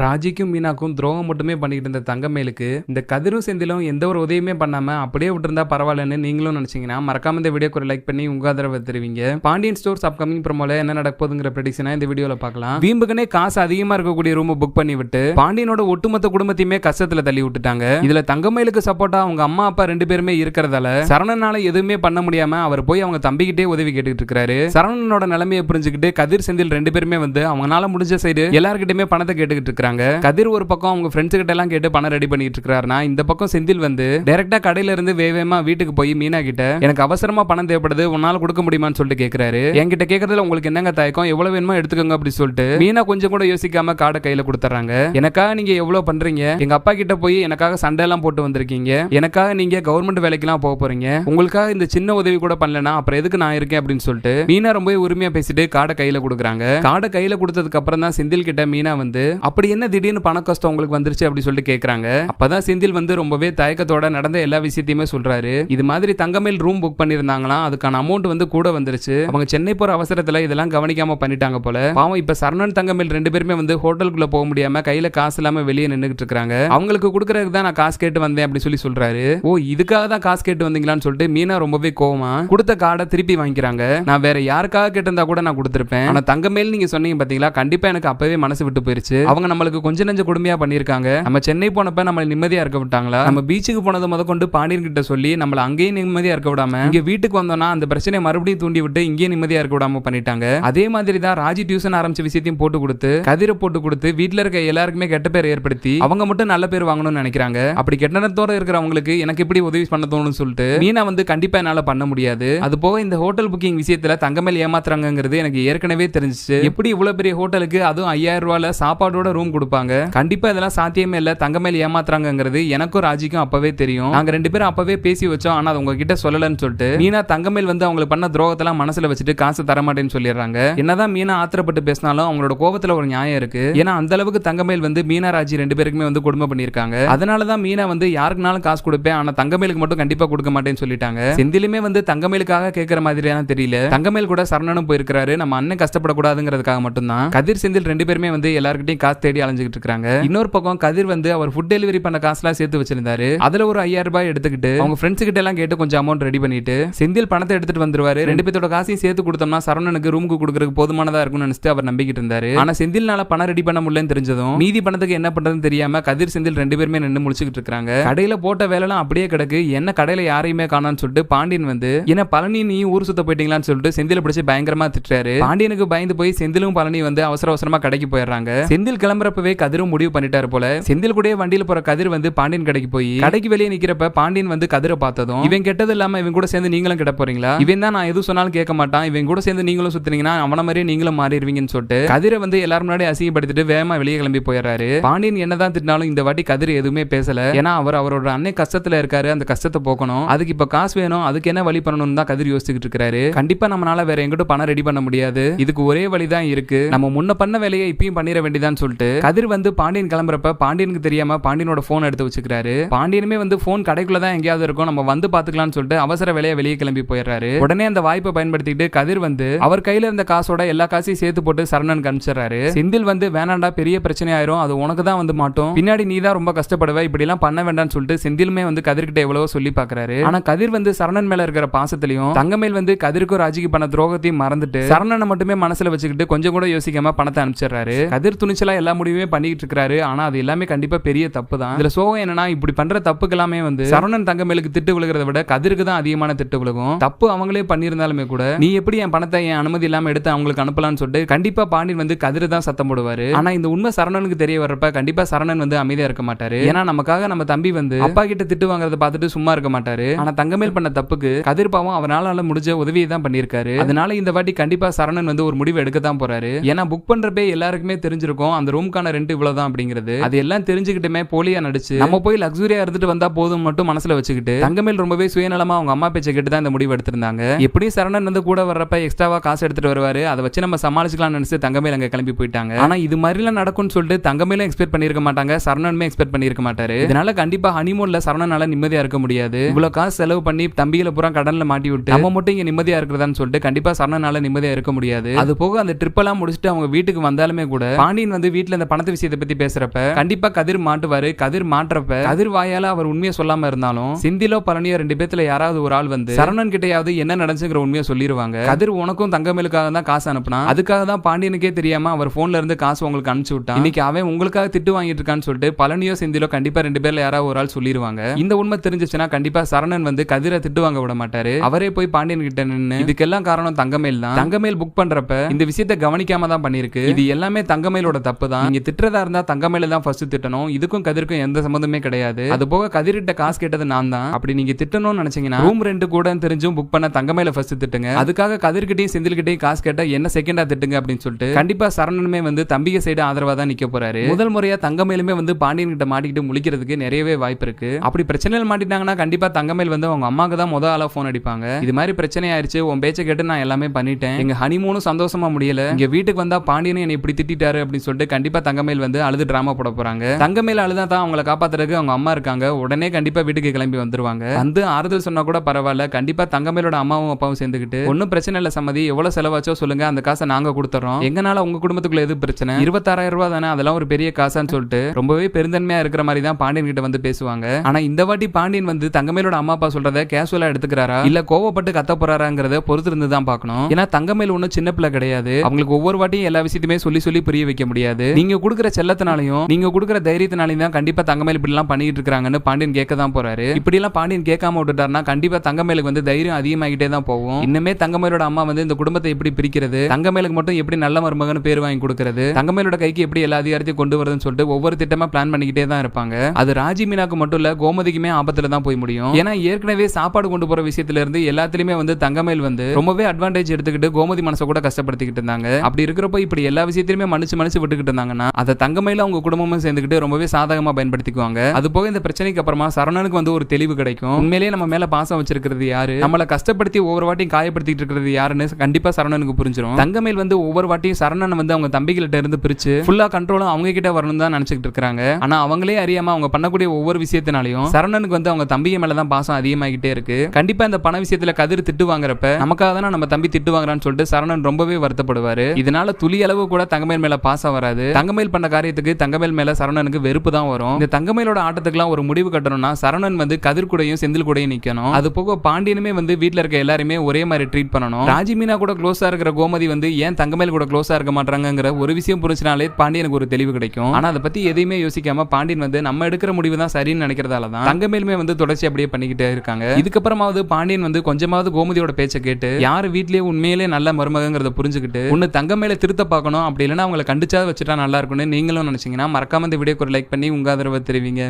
ராஜிக்கும் மீனாக்கும் துரோகம் மட்டுமே பண்ணிக்கிட்டு இருந்த தங்கமேலுக்கு இந்த கதிரும் செந்திலும் எந்த ஒரு உதவியுமே பண்ணாம அப்படியே விட்டுருந்தா பரவாயில்லன்னு நீங்களும் நினைச்சீங்கன்னா மறக்காம இந்த வீடியோ ஒரு லைக் பண்ணி உங்க ஆதரவை தெரிவிங்க. பாண்டியன் ஸ்டோர்ஸ் அப்கமிங் ப்ரோமோல என்ன நடக்க போகுதுங்கிற ப்ரெடிக்ஷனா இந்த வீடியோல பார்க்கலாம். வீம்புக்குனே காசு அதிகமா இருக்கக்கூடிய ரூம் புக் பண்ணி விட்டு பாண்டியனோட ஒட்டுமொத்த குடும்பத்தையுமே கஷ்டத்துல தள்ளி விட்டுட்டாங்க. இதுல தங்கமேலுக்கு சப்போர்ட்டா அவங்க அம்மா அப்பா ரெண்டு பேருமே இருக்கிறதால சரணனால எதுவுமே பண்ண முடியாம அவர் போய் அவங்க தம்பிக்கிட்டே உதவி கேட்டுக்கிட்டு இருக்காரு. சரணனோட நிலைமையை புரிஞ்சுக்கிட்டு கதிர் செந்தில் ரெண்டு பேருமே வந்து அவங்களால முடிஞ்ச சைடு எல்லார்கிட்டயுமே பணத்தை கேட்டுக்கிட்டு இருக்கிறாங்க கதிர் ஒரு பக்கம் அவங்க ஃப்ரெண்ட்ஸ் கிட்ட எல்லாம் கேட்டு பணம் ரெடி பண்ணிட்டு இருக்காருனா இந்த பக்கம் செந்தில் வந்து டைரக்டா கடையில இருந்து வேவேமா வீட்டுக்கு போய் மீனா கிட்ட எனக்கு அவசரமா பணம் தேவைப்படுது உன்னால கொடுக்க முடியுமான்னு சொல்லிட்டு கேக்குறாரு. என்கிட்ட கேக்குறதுல உங்களுக்கு என்னங்க தயக்கம்? எவ்வளவு வேணுமோ எடுத்துக்கோங்க அப்படி சொல்லிட்டு மீனா கொஞ்சம் கூட யோசிக்காம கார்டை கையில கொடுத்துறாங்க. எனக்காக நீங்க எவ்வளவு பண்றீங்க? எங்க அப்பா கிட்ட போய் எனக்காக சண்டை எல்லாம் போட்டு வந்திருக்கீங்க. எனக்காக நீங்க கவர்மெண்ட் வேலைக்கெல்லாம் போக போறீங்க. உங்களுக்காக இந்த சின்ன உதவி கூட பண்ணலனா அப்புறம் எதுக்கு நான் இருக்கேன்? அப்படின்னு சொல்லிட்டு மீனா ரொம்ப உரிமையா பேசிட்டு கார்டை கையில கொடுக்குறாங்க. கார்டை கையில கொடுத்ததுக்கு அப்புறம் தான் செந்தில் கிட்ட மீனா வந்து அப்படி என்ன திடீர்னு பண கஷ்டம் உங்களுக்கு வந்துருச்சு அப்படி சொல்லிட்டு கேக்குறாங்க. அப்பதான் செந்தில் வந்து ரொம்பவே தயக்கத்தோட நடந்த எல்லா விஷயத்தையுமே சொல்றாரு. இது மாதிரி தங்கமேல் ரூம் புக் பண்ணிருந்தாங்களாம் அதுக்கான அமௌண்ட் வந்து கூட வந்துருச்சு. அவங்க சென்னை போற அவசரத்துல இதெல்லாம் கவனிக்காம பண்ணிட்டாங்க போல. பாவம் இப்ப சரணன் தங்கமேல் ரெண்டு பேருமே வந்து ஹோட்டலுக்குள்ள போக முடியாம கையில காசு இல்லாம வெளியே நின்னுகிட்டு இருக்காங்க. அவங்களுக்கு கொடுக்கறதுக்கு தான் நான் காசு கேட்டு வந்தேன் அப்படி சொல்லி சொல்றாரு. ஓ இதுக்காக தான் காசு கேட்டு வந்தீங்களான்னு சொல்லிட்டு மீனா ரொம்பவே கோவமா கொடுத்த கார்டை திருப்பி வாங்கிக்கிறாங்க. நான் வேற யாருக்காக கேட்டிருந்தா கூட நான் கொடுத்துருப்பேன். ஆனா தங்கமேல் நீங்க சொன்னீங்க பாத்தீங்களா? கண்டிப்பா எனக்கு அப்பவே மனசு விட்டு போயிருச்சு. அவங்க நம்ம நம்மளுக்கு கொஞ்ச நெஞ்ச கொடுமையா பண்ணிருக்காங்க நம்ம சென்னை போனப்ப நம்மள நிம்மதியா இருக்க விட்டாங்களா? நம்ம பீச்சுக்கு போனது முத கொண்டு பாண்டியன் கிட்ட சொல்லி நம்மள அங்கேயும் நிம்மதியா இருக்க விடாம இங்க வீட்டுக்கு வந்தோம்னா அந்த பிரச்சனையை மறுபடியும் தூண்டி விட்டு இங்கேயும் நிம்மதியா இருக்க விடாம பண்ணிட்டாங்க. அதே மாதிரி தான் ராஜி டியூஷன் ஆரம்பிச்ச விஷயத்தையும் போட்டு கொடுத்து கதிரை போட்டு கொடுத்து வீட்ல இருக்க எல்லாருக்குமே கெட்ட பேர் ஏற்படுத்தி அவங்க மட்டும் நல்ல பேர் வாங்கணும்னு நினைக்கிறாங்க. அப்படி கெட்டனத்தோட இருக்கிறவங்களுக்கு எனக்கு எப்படி உதவி பண்ண தோணும்னு சொல்லிட்டு மீனா வந்து கண்டிப்பா என்னால பண்ண முடியாது. அது போக இந்த ஹோட்டல் புக்கிங் விஷயத்துல தங்கமேல் ஏமாத்துறாங்கிறது எனக்கு ஏற்கனவே தெரிஞ்சிச்சு. எப்படி இவ்வளவு பெரிய ஹோட்டலுக்கு அதுவும் ஐயாயிரம் ரூபாயில சாப்பாடோட ரூம் கொடுப்பாங்க. கண்டிப்பா இதெல்லாம் சாத்தியமே இல்ல. தங்கமேல் ஏமாத்துறாங்கிறது எனக்கும் ராஜிக்கும் அப்பவே தெரியும். நாங்க ரெண்டு பேரும் அப்பவே பேசி வச்சோம். ஆனா அது உங்ககிட்ட சொல்லலன்னு சொல்லிட்டு மீனா தங்கமேல் வந்து அவங்களுக்கு பண்ண துரோகத்தெல்லாம் மனசுல வச்சுட்டு காசு தர மாட்டேன்னு சொல்லிடுறாங்க. என்னதான் மீனா ஆத்திரப்பட்டு பேசினாலும் அவங்களோட கோபத்துல ஒரு நியாயம் இருக்கு. ஏன்னா அந்த அளவுக்கு தங்கமேல் வந்து மீனா ராஜி ரெண்டு பேருக்குமே வந்து குடும்பம் பண்ணிருக்காங்க அதனாலதான் மீனா வந்து யாருக்குனாலும் காசு கொடுப்பேன். ஆனா தங்கமேலுக்கு மட்டும் கண்டிப்பா கொடுக்க மாட்டேன்னு சொல்லிட்டாங்க. செந்திலுமே வந்து தங்கமேலுக்காக கேட்கற மாதிரியான தெரியல. தங்கமேல் கூட சரணனும் போயிருக்காரு நம்ம அண்ணன் கஷ்டப்படக்கூடாதுங்கிறதுக்காக மட்டும்தான். கதிர் செந்தில் ரெண்டு பேருமே வந்து எல்லாருக்கிட்டையும் காசு தேடி அலைஞ்சுக்கிட்டு இருக்காங்க. இன்னொரு பக்கம் கதிர் வந்து அவர் ஃபுட் டெலிவரி பண்ண காசுலாம் சேர்த்து வச்சிருந்தாரு. அதுல ஒரு ஐயாயிரம் ரூபாய் எடுத்துக்கிட்டு அவங்க ஃப்ரெண்ட்ஸ் கிட்ட எல்லாம் கேட்டு கொஞ்சம் அமௌண்ட் ரெடி பண்ணிட்டு செந்தில் பணத்தை எடுத்துட்டு வந்துருவாரு. ரெண்டு பேத்தோட காசையும் சேர்த்து கொடுத்தோம்னா சரவணனுக்கு ரூமுக்கு கொடுக்கறதுக்கு போதுமானதா இருக்கும்னு நினைச்சிட்டு அவர் நம்பிக்கிட்டு இருந்தாரு. ஆனா செந்தில்னால பணம் ரெடி பண்ண முடியலன்னு தெரிஞ்சதும் மீதி பணத்துக்கு என்ன பண்றதுன்னு தெரியாம கதிர் செந்தில் ரெண்டு பேருமே நின்று முடிச்சுக்கிட்டு இருக்காங்க. கடையில போட்ட வேலைலாம் அப்படியே கிடக்கு. என்ன கடையில யாரையுமே காணான்னு சொல்லிட்டு பாண்டியன் வந்து என்ன பழனி நீ ஊர் சுத்த போயிட்டீங்களான்னு சொல்லிட்டு செந்தில பிடிச்சி பயங்கரமா திட்டுறாரு. பாண்டியனுக்கு பயந்து போய் செந்திலும் பழனி வந்து அவசர அவசரமா கடைக்கு போயிடுறாங்க. செந்தில் கிளம்ப கிளம்புறப்பவே கதிரும் முடிவு பண்ணிட்டாரு போல. செந்தில் கூட வண்டியில போற கதிர் வந்து பாண்டியன் கடைக்கு போய் கடைக்கு வெளியே நிக்கிறப்ப பாண்டியன் வந்து கதிரை பார்த்ததும் இவன் கெட்டது இல்லாம இவன் கூட சேர்ந்து நீங்களும் கிட போறீங்களா? இவன் தான் நான் எது சொன்னாலும் கேட்க மாட்டான். இவன் கூட சேர்ந்து நீங்களும் சுத்துனீங்கன்னா அவன மாதிரியே நீங்களும் மாறிடுவீங்கன்னு சொல்லிட்டு கதிரை வந்து எல்லாரும் முன்னாடி அசிங்கப்படுத்திட்டு வேகமா வெளியே கிளம்பி போயிடுறாரு. பாண்டியன் என்னதான் திட்டினாலும் இந்த வாட்டி கதிர் எதுவுமே பேசல. ஏன்னா அவர் அவரோட அன்னை கஷ்டத்துல இருக்காரு. அந்த கஷ்டத்தை போக்கணும். அதுக்கு இப்ப காசு வேணும். அதுக்கு என்ன வழி பண்ணணும்னு தான் கதிர் யோசிச்சுட்டு இருக்காரு. கண்டிப்பா நம்மளால வேற எங்கிட்ட பணம் ரெடி பண்ண முடியாது. இதுக்கு ஒரே வழி தான் இருக்கு. நம்ம முன்ன பண்ண வேலையை இப்பயும் பண்ணிட வேண்டியதான்னு சொல்லிட்டு கதிர் வந்து பாண்டியன் கிளம்புறப்ப பாண்டியனுக்கு தெரியாம பாண்டியனோட போன் எடுத்து வச்சுக்கிறாரு. பாண்டியனுமே வந்து போன் கடைக்குள்ள தான் எங்கேயாவது இருக்கும். நம்ம வந்து பாத்துக்கலாம்னு சொல்லிட்டு அவசர வேலையை வெளியே கிளம்பி போயிடுறாரு. உடனே அந்த வாய்ப்பை பயன்படுத்திட்டு கதிர் வந்து அவர் கையில இருந்த காசோட எல்லா காசையும் சேர்த்து போட்டு சரணன் அனுப்பிச்சிடுறாரு செந்தில் வந்து வேணாண்டா பெரிய பிரச்சனை ஆயிரும். அது உனக்கு தான் வந்து மாட்டோம். பின்னாடி நீ தான் ரொம்ப கஷ்டப்படுவ. இப்படி எல்லாம் பண்ண வேண்டாம்னு சொல்லிட்டு செந்திலுமே வந்து கதிர்கிட்ட எவ்வளவோ சொல்லி பாக்குறாரு ஆனா கதிர் வந்து சரணன் மேல இருக்கிற பாசத்திலையும் தங்கமேல் வந்து கதிர்க்கும் ராஜிக்கு பண்ண துரோகத்தையும் மறந்துட்டு சரணனை மட்டுமே மனசுல வச்சுக்கிட்டு கொஞ்சம் கூட யோசிக்காம பணத்தை அனுப்பிச்சிடுறாரு. கதிர் துணிச்சலா எல்லா முடிவுமே பண்ணிட்டு இருக்காரு ஆனா அது எல்லாமே கண்டிப்பா பெரிய தப்பு தான் இதுல சோகம் என்னன்னா இப்படி பண்ற தப்புக்கு எல்லாமே வந்து சரணன் தங்கமேலுக்கு திட்டு விழுகிறத விட கதிருக்கு தான் அதிகமான திட்டு விழுகும். தப்பு அவங்களே பண்ணியிருந்தாலுமே கூட நீ எப்படி என் பணத்தை என் அனுமதி இல்லாம எடுத்து அவங்களுக்கு அனுப்பலாம்னு சொல்லிட்டு கண்டிப்பா பாண்டியன் வந்து கதிர் தான் சத்தம் போடுவாரு. ஆனா இந்த உண்மை சரணனுக்கு தெரிய வர்றப்ப கண்டிப்பா சரணன் வந்து அமைதியா இருக்க மாட்டாரு. ஏன்னா நமக்காக நம்ம தம்பி வந்து அப்பா கிட்ட திட்டு வாங்குறத பார்த்துட்டு சும்மா இருக்க மாட்டாரு. ஆனா தங்கமேல் பண்ண தப்புக்கு கதிர் பாவம் அவரால முடிஞ்ச உதவியை தான் பண்ணியிருக்காரு. அதனால இந்த வாட்டி கண்டிப்பா சரணன் வந்து ஒரு முடிவு எடுக்க தான் போறாரு. ஏன்னா புக் பண்றப்பே எல்லாருக்குமே தெரிஞ்சிருக்கும் அந்த ரூம் ரூம்க்கான ரெண்ட் இவ்வளவுதான் அப்படிங்கிறது அது எல்லாம் தெரிஞ்சுக்கிட்டுமே போலியா நடிச்சு நம்ம போய் லக்ஸுரியா இருந்துட்டு வந்தா போதும் மட்டும் மனசுல வச்சுக்கிட்டு தங்கமேல் ரொம்பவே சுயநலமா அவங்க அம்மா பேச்சை கேட்டு தான் இந்த முடிவு எடுத்திருந்தாங்க. எப்படியும் சரணன் வந்து கூட வர்றப்ப எக்ஸ்ட்ராவா காசு எடுத்துட்டு வருவாரு. அதை வச்சு நம்ம சமாளிச்சுக்கலாம்னு நினைச்சு தங்கமேல் அங்க கிளம்பி போயிட்டாங்க. ஆனா இது மாதிரிலாம் நடக்கும்னு சொல்லிட்டு தங்கமேலும் எக்ஸ்பெக்ட் பண்ணிருக்க மாட்டாங்க சரணனுமே எக்ஸ்பெக்ட் பண்ணிருக்க மாட்டாரு. இதனால கண்டிப்பா ஹனிமூன்ல சரணனால நிம்மதியா இருக்க முடியாது. இவ்வளவு காசு செலவு பண்ணி தம்பியில பூரா கடன்ல மாட்டி விட்டு நம்ம மட்டும் இங்க நிம்மதியா இருக்கிறதான்னு சொல்லிட்டு கண்டிப்பா சரணனால நிம்மதியா இருக்க முடியாது. அது போக அந்த ட்ரிப் எல்லாம் முடிச்சுட்டு அவங்க வீட்டுக்கு வந்தாலுமே கூட பாண்டியன் வந்து வீட்டுல அந்த பணத்து விஷயத்தை பத்தி பேசுறப்ப கண்டிப்பா கதிர் மாட்டுவாரு. கதிர் மாட்டுறப்ப கதிர் வாயால அவர் உண்மையை சொல்லாம இருந்தாலும் சிந்திலோ பழனியோ ரெண்டு பேத்துல யாராவது ஒரு ஆள் வந்து சரவணன் கிட்டையாவது என்ன நடந்துச்சுங்கிற உண்மையை சொல்லிருவாங்க. கதிர் உனக்கும் தங்கமேலுக்காக தான் காசு அனுப்புனா அதுக்காக தான் பாண்டியனுக்கே தெரியாம அவர் போன்ல இருந்து காசு உங்களுக்கு அனுப்பிச்சு விட்டான். இன்னைக்கு அவன் உங்களுக்காக திட்டு வாங்கிட்டு இருக்கான்னு சொல்லிட்டு பழனியோ சிந்திலோ கண்டிப்பா ரெண்டு பேர்ல யாராவது ஒரு ஆள் சொல்லிடுவாங்க இந்த உண்மை தெரிஞ்சிச்சுன்னா கண்டிப்பா சரணன் வந்து கதிரை திட்டு வாங்க விட மாட்டாரு. அவரே போய் பாண்டியன் கிட்ட நின்று இதுக்கெல்லாம் காரணம் தங்கமேல் தான் தங்கமேல் புக் பண்றப்ப இந்த விஷயத்தை கவனிக்காம தான் பண்ணிருக்கு இது எல்லாமே தங்கமேலோட தப்பு தான் அவங்க திட்டுறதா இருந்தா தங்கமேல தான் ஃபர்ஸ்ட் திட்டணும். இதுக்கும் கதிர்க்கும் எந்த சம்மந்தமே கிடையாது. அது போக கதிர்கிட்ட காசு கேட்டது நான் தான். அப்படி நீங்க திட்டணும்னு நினைச்சீங்கன்னா ரூம் ரெண்டு கூட தெரிஞ்சும் புக் பண்ண தங்கமேல ஃபர்ஸ்ட் திட்டுங்க. அதுக்காக கதிர்கிட்டையும் செந்தில்கிட்டையும் காசு கேட்டா என்ன செகண்டா திட்டுங்க அப்படின்னு சொல்லிட்டு கண்டிப்பா சரணனுமே வந்து தம்பிக சைடு ஆதரவா தான் நிக்க போறாரு. முதல் முறையா தங்கமேலுமே வந்து பாண்டியன் கிட்ட மாட்டிக்கிட்டு முழிக்கிறதுக்கு நிறையவே வாய்ப்பு இருக்கு. அப்படி பிரச்சனையில் மாட்டிட்டாங்கன்னா கண்டிப்பா தங்கமேல் வந்து அவங்க அம்மாக்கு தான் முத ஆளா போன் அடிப்பாங்க. இது மாதிரி பிரச்சனை ஆயிருச்சு. உன் பேச்சை கேட்டு நான் எல்லாமே பண்ணிட்டேன். எங்க ஹனிமூனும் சந்தோஷமா முடியல. இங்க வீட்டுக்கு வந்தா பாண்டியனும் என்னை இப்படி திட்டிட்டாரு அப்படின்னு சொல்லிட்டு கண்டிப்பா தங்கமேல் வந்து அழுது டிராமா போட போறாங்க. தங்கமேல் அழுதா தான் அவங்கள காப்பாத்துறதுக்கு அவங்க அம்மா இருக்காங்க. உடனே கண்டிப்பா வீட்டுக்கு கிளம்பி வந்துருவாங்க. வந்து ஆறுதல் சொன்னா கூட பரவாயில்ல. கண்டிப்பா தங்கமேலோட அம்மாவும் அப்பாவும் சேர்ந்துக்கிட்டு ஒன்னும் பிரச்சனை இல்ல சம்மதி. எவ்வளவு செலவாச்சோ சொல்லுங்க. அந்த காசை நாங்க கொடுத்துறோம். எங்கனால உங்க குடும்பத்துக்குள்ள எது பிரச்சனை? இருபத்தாறாயிரம் ரூபாய் தானே. அதெல்லாம் ஒரு பெரிய காசான்னு சொல்லிட்டு ரொம்பவே பெருந்தன்மையா இருக்கிற மாதிரி தான் பாண்டியன் கிட்ட வந்து பேசுவாங்க. ஆனா இந்த வாட்டி பாண்டியன் வந்து தங்கமேலோட அம்மா அப்பா சொல்றத கேஷுவலா எடுத்துக்கிறாரா? இல்ல கோவப்பட்டு கத்த போறாராங்கிறத பொறுத்து இருந்து தான் பார்க்கணும். ஏன்னா தங்கமேல் ஒன்றும் சின்ன பிள்ளை கிடையாது. அவங்களுக்கு ஒவ்வொரு வாட்டியும் எல்லா விஷயத்தையுமே சொல்லி சொல்லி புரிய வைக்க முடியாது. நீங்க கொடுக்குற செல்லத்தினாலையும் நீங்க கொடுக்குற தைரியத்தினாலையும் தான் கண்டிப்பா தங்கமேல் இப்படி எல்லாம் பண்ணிட்டு இருக்காங்கன்னு பாண்டியன் கேட்க தான் போறாரு. இப்படி எல்லாம் பாண்டியன் கேட்காம விட்டுட்டாருன்னா கண்டிப்பா தங்கமேலுக்கு வந்து தைரியம் அதிகமாகிட்டே தான் போகும். இன்னுமே தங்கமேலோட அம்மா வந்து இந்த குடும்பத்தை எப்படி பிரிக்கிறது தங்கமேலுக்கு மட்டும் எப்படி நல்ல மருமகன் பேர் வாங்கி கொடுக்கறது தங்கமேலோட கைக்கு எப்படி எல்லா அதிகாரத்தையும் கொண்டு வருதுன்னு சொல்லிட்டு ஒவ்வொரு திட்டமா பிளான் பண்ணிக்கிட்டே தான் இருப்பாங்க. அது ராஜி மீனாக்கு மட்டும் இல்ல கோமதிக்குமே ஆபத்துல தான் போய் முடியும். ஏன்னா ஏற்கனவே சாப்பாடு கொண்டு போற விஷயத்துல இருந்து எல்லாத்துலயுமே வந்து தங்கமேல் வந்து ரொம்பவே அட்வான்டேஜ் எடுத்துக்கிட்டு கோமதி மனசை கூட கஷ்டப்படுத்திக்கிட்டு இருந்தாங்க. அப்படி இருக்கிறப்ப இப்படி எல்லா விஷயத்திலுமே மன்னிச்சு மன்னிச்சு விட்டுக்கிட்டு இருந்தாங்க. இருந்தாங்கன்னா அதை தங்கமையில அவங்க குடும்பமும் சேர்ந்துக்கிட்டு ரொம்பவே சாதகமா பயன்படுத்திக்குவாங்க. அது போக இந்த பிரச்சனைக்கு அப்புறமா சரணனுக்கு வந்து ஒரு தெளிவு கிடைக்கும். உண்மையிலேயே நம்ம மேல பாசம் வச்சிருக்கிறது யாரு? நம்மளை கஷ்டப்படுத்தி ஒவ்வொரு வாட்டியும் காயப்படுத்திட்டு இருக்கிறது யாருன்னு கண்டிப்பா சரணனுக்கு புரிஞ்சிடும் தங்கமேல் வந்து ஒவ்வொரு வாட்டியும் சரணன் வந்து அவங்க தம்பிகிட்ட இருந்து பிரிச்சு ஃபுல்லா கண்ட்ரோலும் அவங்க கிட்ட வரணும் தான் நினைச்சிட்டு இருக்காங்க ஆனா அவங்களே அறியாம அவங்க பண்ணக்கூடிய ஒவ்வொரு விஷயத்தினாலையும் சரணனுக்கு வந்து அவங்க தம்பிய மேலதான் பாசம் அதிகமாகிட்டே இருக்கு. கண்டிப்பா இந்த பண விஷயத்துல கதிர் திட்டு வாங்குறப்ப நமக்காக தானே நம்ம தம்பி திட்டு வாங்குறான்னு சொல்லிட்டு சரணன் ரொம்பவே வருத்தப்படுவாரு. இதனால துளி அளவு கூட தங்கமேல் மேல பாசம் வராது. தங்கமேல் பண்ண காரியத்துக்கு தங்கமேல் மேல சரணனுக்கு வெறுப்பு தான் வரும். இந்த தங்கமேலோட ஆட்டத்துக்குலாம் ஒரு முடிவு கட்டணும்னா சரவணன் வந்து கதிர் கூடையும் செந்தில் கூடையும் நிக்கணும். அது போக பாண்டியனுமே வந்து வீட்டுல இருக்க எல்லாருமே ஒரே மாதிரி ட்ரீட் பண்ணணும். ராஜி மீனா கூட க்ளோஸா இருக்கிற கோமதி வந்து ஏன் தங்கமேல் கூட க்ளோஸா இருக்க மாட்டாங்கிற ஒரு விஷயம் புரிஞ்சினாலே பாண்டியனுக்கு ஒரு தெளிவு கிடைக்கும். ஆனா அதை பத்தி எதையுமே யோசிக்காம பாண்டியன் வந்து நம்ம எடுக்கிற முடிவு தான் சரின்னு நினைக்கிறதால தான் தங்கமேலுமே வந்து தொடர்ச்சி அப்படியே பண்ணிக்கிட்டே இருக்காங்க. இதுக்கப்புறமாவது பாண்டியன் வந்து கொஞ்சமாவது கோமதியோட பேச்சை கேட்டு யார் வீட்லயே உண்மையிலே நல்ல மருமகங்கிறத புரிஞ்சுக்கிட்டு ஒன்னு தங்கமேல திருத்த பார்க்கணும். அப்படி இல்லைன்னா அவங்களை கண்டிச்சா வச்சுட்டா நல்லா இருக்கும்னு நீங்களும் நினைச்சீங்கன்னா மறக்காம இந்த வீடியோக்கு ஒரு லைக் பண்ணி உங்கள் ஆதரவை தெரிவிங்க.